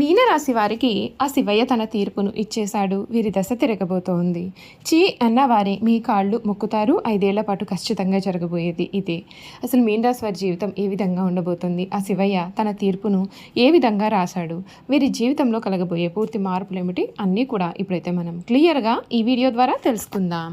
మీనరాశి వారికి ఆ శివయ్య తన తీర్పును ఇచ్చేశాడు. వీరి దశ తిరగబోతోంది. చీ అన్న వారి మీ కాళ్ళు మొక్కుతారు. ఐదేళ్ళ పాటు ఖచ్చితంగా జరగబోయేది ఇదే. అసలు మీనరాశి వారి జీవితం ఏ విధంగా ఉండబోతుంది? ఆ శివయ్య తన తీర్పును ఏ విధంగా రాశాడు? వీరి జీవితంలో కలగబోయే పూర్తి మార్పులు ఏమిటి అన్నీ కూడా ఇప్పుడైతే మనం క్లియర్గా ఈ వీడియో ద్వారా తెలుసుకుందాం.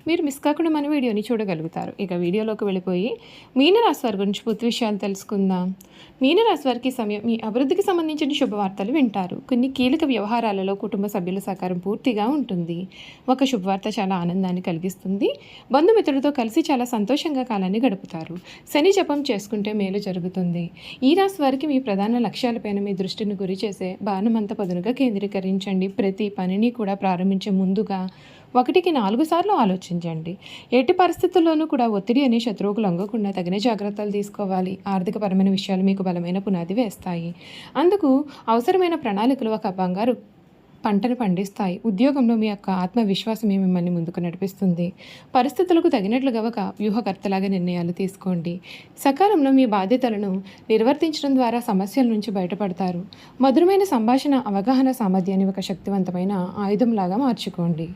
మీరు మిస్ కాకుండా మన వీడియోని చూడగలుగుతారు. ఇక వీడియోలోకి వెళ్ళిపోయి మీనరాశి వారి గురించి పూర్తి విషయాలు తెలుసుకుందాం. మీనరాశి వారికి సమయం మీ అభివృద్ధికి సంబంధించిన శుభవార్తలు వింటారు. కొన్ని కీలక వ్యవహారాలలో కుటుంబ సభ్యుల సహకారం పూర్తిగా ఉంటుంది. ఒక శుభవార్త చాలా ఆనందాన్ని కలిగిస్తుంది. బంధుమిత్రులతో కలిసి చాలా సంతోషంగా కాలాన్ని గడుపుతారు. శని జపం చేసుకుంటే మేలు జరుగుతుంది. ఈ రాశి వారికి మీ ప్రధాన లక్ష్యాలపైన మీ దృష్టిని గురి చేసే బాణమంత పదునుగా కేంద్రీకరించండి. ప్రతి పనిని కూడా ప్రారంభించే ముందుగా ఒకటికి నాలుగు సార్లు ఆలోచించండి. ఎట్టి పరిస్థితుల్లోనూ కూడా ఒత్తిడి అనే శత్రువుకు లొంగకుండా తగిన జాగ్రత్తలు తీసుకోవాలి. ఆర్థికపరమైన విషయాలు మీకు బలమైన పునాది వేస్తాయి. అందుకు అవసరమైన ప్రణాళికలు ఒక బంగారు పంటను పండిస్తాయి. ఉద్యోగంలో మీ యొక్క ఆత్మవిశ్వాసమే మిమ్మల్ని ముందుకు నడిపిస్తుంది. పరిస్థితులకు తగినట్లుగా ఒక వ్యూహకర్తలాగా నిర్ణయాలు తీసుకోండి. సకాలంలో మీ బాధ్యతలను నిర్వర్తించడం ద్వారా సమస్యల నుంచి బయటపడతారు. మధురమైన సంభాషణ అవగాహన సామర్థ్యాన్ని ఒక శక్తివంతమైన ఆయుధంలాగా మార్చుకోండి.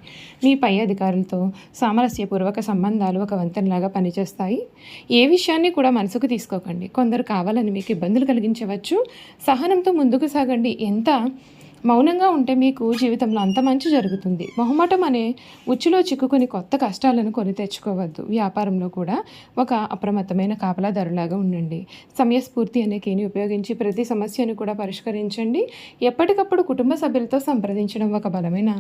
మీ పై అధికారులతో సామరస్యపూర్వక సంబంధాలు ఒక వంతెనలాగా పనిచేస్తాయి. ఏ విషయాన్ని కూడా మనసుకు తీసుకోకండి. కొందరు కావాలని మీకు ఇబ్బందులు కలిగించవచ్చు. సహనంతో ముందుకు సాగండి. ఎంత మౌనంగా ఉంటే మీకు జీవితంలో అంత మంచి జరుగుతుంది. మొహమాటం అనే ఉచ్చులో చిక్కుకొని కొత్త కష్టాలను కొని తెచ్చుకోవద్దు. వ్యాపారంలో కూడా ఒక అప్రమత్తమైన కాపలాదారులాగా ఉండండి. సమయస్ఫూర్తి అనే కీని ఉపయోగించి ప్రతి సమస్యను కూడా పరిష్కరించండి. ఎప్పటికప్పుడు కుటుంబ సభ్యులతో సంప్రదించడం ఒక బలమైన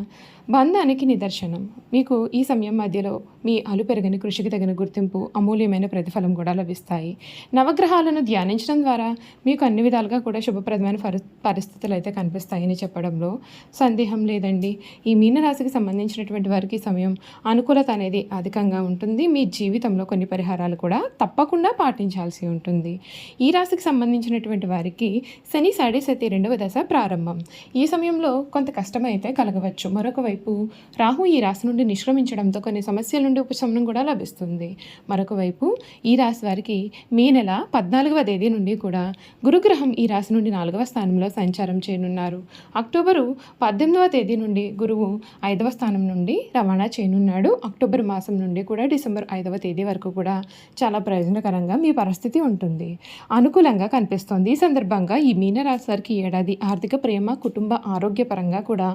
బంధానికి నిదర్శనం. మీకు ఈ సమయం మధ్యలో మీ అలు పెరగని కృషికి తగిన గుర్తింపు అమూల్యమైన ప్రతిఫలం కూడా లభిస్తాయి. నవగ్రహాలను ధ్యానించడం ద్వారా మీకు అన్ని విధాలుగా కూడా శుభప్రదమైన పరిస్థితులు అయితే కనిపిస్తాయని చెప్పడంలో సందేహం లేదండి. ఈ మీనరాశికి సంబంధించినటువంటి వారికి సమయం అనుకూలత అనేది అధికంగా ఉంటుంది. మీ జీవితంలో కొన్ని పరిహారాలు కూడా తప్పకుండా పాటించాల్సి ఉంటుంది. ఈ రాశికి సంబంధించినటువంటి వారికి శని సాడే సతి రెండవ దశ ప్రారంభం. ఈ సమయంలో కొంత కష్టమైతే కలగవచ్చు. మరొక వైపు రాహు ఈ రాశి నుండి నిష్క్రమించడంతో కొన్ని సమస్యల నుండి ఉపశమనం కూడా లభిస్తుంది. మరొక వైపు ఈ రాశి వారికి మీ నెల పద్నాలుగవ తేదీ నుండి కూడా గురుగ్రహం ఈ రాశి నుండి నాలుగవ స్థానంలో సంచారం చేయనున్నారు. అక్టోబరు పద్దెనిమిదవ తేదీ నుండి గురువు ఐదవ స్థానం నుండి రవాణా చేయనున్నాడు. అక్టోబర్ మాసం నుండి కూడా డిసెంబర్ ఐదవ తేదీ వరకు కూడా చాలా ప్రయోజనకరంగా మీ పరిస్థితి ఉంటుంది. అనుకూలంగా కనిపిస్తోంది. ఈ సందర్భంగా ఈ మీనరాశివారికి ఏడాది ఆర్థిక ప్రేమ కుటుంబ ఆరోగ్యపరంగా కూడా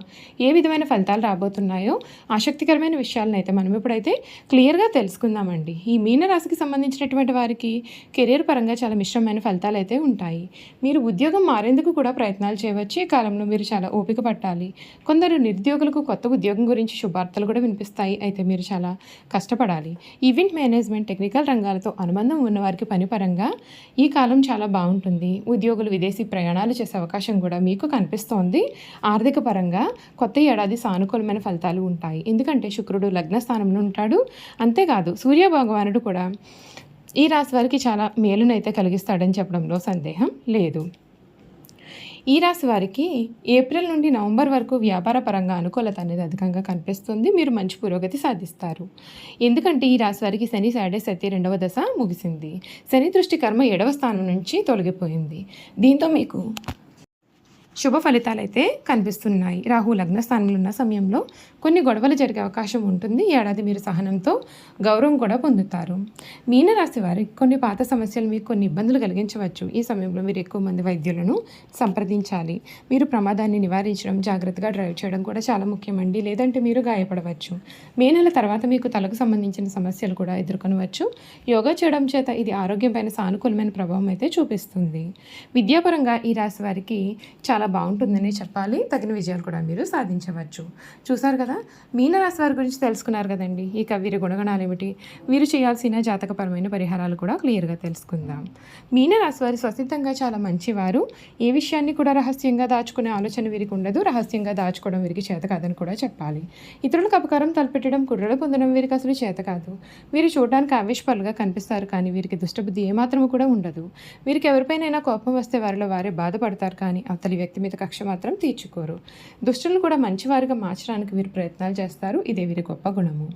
ఏ విధమైన ఫలితాలు రాబోతున్నాయో ఆసక్తికరమైన విషయాలను అయితే మనం ఇప్పుడైతే క్లియర్గా తెలుసుకుందామండి. ఈ మీనరాశికి సంబంధించినటువంటి వారికి కెరీర్ పరంగా చాలా మిశ్రమైన ఫలితాలు అయితే ఉంటాయి. మీరు ఉద్యోగం మారేందుకు కూడా ప్రయత్నాలు చేయవచ్చు. ఈ కాలంలో మీరు చాలా ఓపిక పట్టాలి. కొందరు నిరుద్యోగులకు కొత్త ఉద్యోగం గురించి శుభార్తలు కూడా వినిపిస్తాయి. అయితే మీరు చాలా కష్టపడాలి. ఈవెంట్ మేనేజ్మెంట్ టెక్నికల్ రంగాలతో అనుబంధం ఉన్నవారికి పని పరంగా ఈ కాలం చాలా బాగుంటుంది. ఉద్యోగులు విదేశీ ప్రయాణాలు చేసే అవకాశం కూడా మీకు కనిపిస్తోంది. ఆర్థిక పరంగా కొత్త ఏడాది సానుకూలమైన ఫలితాలు ఉంటాయి. ఎందుకంటే శుక్రుడు లగ్న స్థానంలో ఉంటాడు. అంతేకాదు సూర్య భగవానుడు కూడా ఈ రాశి వారికి చాలా మేలునైతే కలిగిస్తాడని చెప్పడంలో సందేహం లేదు. ఈ రాశి వారికి ఏప్రిల్ నుండి నవంబర్ వరకు వ్యాపార పరంగా అనుకూలత అనేది అధికంగా కనిపిస్తుంది. మీరు మంచి పురోగతి సాధిస్తారు. ఎందుకంటే ఈ రాశి వారికి శని సాడే సతి రెండవ దశ ముగిసింది. శని దృష్టి కర్మ ఏడవ స్థానం నుంచి తొలగిపోయింది. దీంతో మీకు శుభ ఫలితాలు అయితే కనిపిస్తున్నాయి. రాహు లగ్న స్థానంలో ఉన్న సమయంలో కొన్ని గొడవలు జరిగే అవకాశం ఉంటుంది. ఏడాది మీరు సహనంతో గౌరవం కూడా పొందుతారు. మీనరాశి వారి కొన్ని పాత సమస్యలు మీకు కొన్ని ఇబ్బందులు కలిగించవచ్చు. ఈ సమయంలో మీరు ఎక్కువ మంది వైద్యులను సంప్రదించాలి. మీరు ప్రమాదాన్ని నివారించడం జాగ్రత్తగా డ్రైవ్ చేయడం కూడా చాలా ముఖ్యమండి. లేదంటే మీరు గాయపడవచ్చు. మే నెల తర్వాత మీకు తలకు సంబంధించిన సమస్యలు కూడా ఎదుర్కొనవచ్చు. యోగా చేయడం చేత ఇది ఆరోగ్యం పైన సానుకూలమైన ప్రభావం అయితే చూపిస్తుంది. విద్యాపరంగా ఈ రాశి వారికి చాలా బాగుంటుందని చెప్పాలి. తగిన విజయాలు కూడా మీరు సాధించవచ్చు. చూసారు కదా? మీనరాశి వారి గురించి తెలుసుకున్నారు కదండి. ఇక వీరి గుణగణాలు ఏమిటి? వీరు చేయాల్సిన జాతకపరమైన పరిహారాలు కూడా క్లియర్గా తెలుసుకుందాం. మీనరాశి వారు వారి స్వసిద్ధంగా చాలా మంచివారు. ఏ విషయాన్ని కూడా రహస్యంగా దాచుకునే ఆలోచన వీరికి ఉండదు. రహస్యంగా దాచుకోవడం వీరికి చేత కాదని కూడా చెప్పాలి. ఇతరులకు అపకారం తలపెట్టడం కుర్రలు పొందడం వీరికి అసలు చేత కాదు. వీరు చూడడానికి ఆవేశపరులుగా కనిపిస్తారు కానీ వీరికి దుష్టబుద్ధి ఏమాత్రము కూడా ఉండదు. వీరికి ఎవరిపైనైనా కోపం వస్తే వారిలో వారే బాధపడతారు కానీ అవతలి వ్యక్తి మీద కక్ష మాత్రం తీర్చుకోరు. దుష్టులను కూడా మంచివారిగా మార్చడానికి వీరు ప్రయత్నాలు చేస్తారు. ఇదే వీరి గొప్ప గుణము.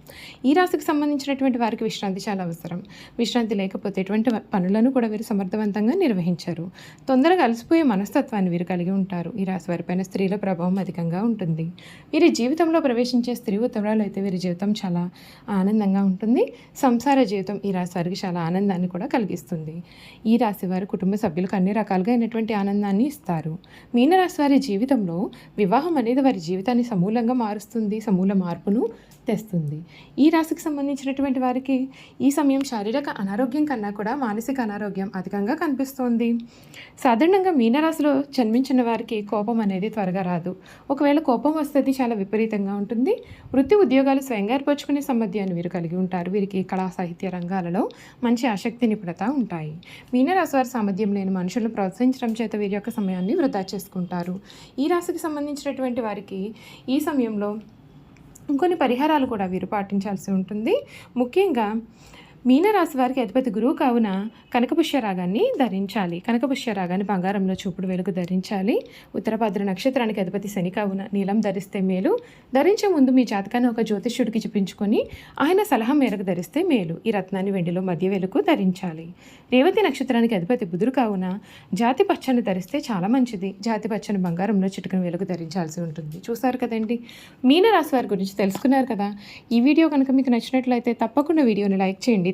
ఈ రాశికి సంబంధించినటువంటి వారికి విశ్రాంతి చాలా అవసరం. విశ్రాంతి లేకపోతే ఎటువంటి పనులను కూడా వీరు సమర్థవంతంగా నిర్వహించరు. తొందరగా అలసిపోయే మనస్తత్వాన్ని వీరు కలిగి ఉంటారు. ఈ రాశి వారిపైన స్త్రీల ప్రభావం అధికంగా ఉంటుంది. వీరి జీవితంలో ప్రవేశించే స్త్రీ ఉత్తరాలు అయితే వీరి జీవితం చాలా ఆనందంగా ఉంటుంది. సంసార జీవితం ఈ రాశి వారికి చాలా ఆనందాన్ని కూడా కలిగిస్తుంది. ఈ రాశి వారి కుటుంబ సభ్యులకు అన్ని రకాలుగా అయినటువంటి ఆనందాన్ని ఇస్తారు. మీ మీనరాశి వారి జీవితంలో వివాహం అనేది వారి జీవితాన్ని సమూలంగా మారుస్తుంది సమూల మార్పును తెస్తుంది. ఈ రాశికి సంబంధించినటువంటి వారికి ఈ సమయం శారీరక అనారోగ్యం కన్నా కూడా మానసిక అనారోగ్యం అధికంగా కనిపిస్తోంది. సాధారణంగా మీనరాశిలో జన్మించిన వారికి కోపం అనేది త్వరగా రాదు. ఒకవేళ కోపం వస్తే చాలా విపరీతంగా ఉంటుంది. వృత్తి ఉద్యోగాలు స్వయంగా ఏర్పరచుకునే సామర్థ్యాన్ని వీరు కలిగి ఉంటారు. వీరికి కళా సాహిత్య రంగాలలో మంచి ఆసక్తి నిపుణత ఉంటాయి. మీనరాశి వారి సామర్థ్యం లేని మనుషులను ప్రోత్సహించడం చేత వీరి యొక్క సమయాన్ని వృధా చేసుకుంటారు. ఈ రాశికి సంబంధించినటువంటి వారికి ఈ సమయంలో ఇంకొన్ని పరిహారాలు కూడా వీరు పాటించాల్సి ఉంటుంది. ముఖ్యంగా మీనరాశి వారికి అధిపతి గురువు కావున కనకపుష్య రాగాన్ని ధరించాలి. కనకపుష్య రాగాన్ని బంగారంలో చూపుడు వెలుగు ధరించాలి. ఉత్తరభద్ర నక్షత్రానికి అధిపతి శని కావున నీలం ధరిస్తే మేలు. ధరించే ముందు మీ జాతకాన్ని ఒక జ్యోతిష్యుడికి చూపించుకొని ఆయన సలహా మేరకు ధరిస్తే మేలు. ఈ రత్నాన్ని వెండిలో మధ్య వెలుగు ధరించాలి. రేవతి నక్షత్రానికి అధిపతి బుధుడు కావున జాతి పచ్చని ధరిస్తే చాలా మంచిది. జాతి పచ్చని బంగారంలో చిటుకని వెలుగు ధరించాల్సి ఉంటుంది. చూసారు కదండి? మీనరాశి వారి గురించి తెలుసుకున్నారు కదా? ఈ వీడియో కనుక మీకు నచ్చినట్లయితే తప్పకుండా వీడియోని లైక్ చేయండి.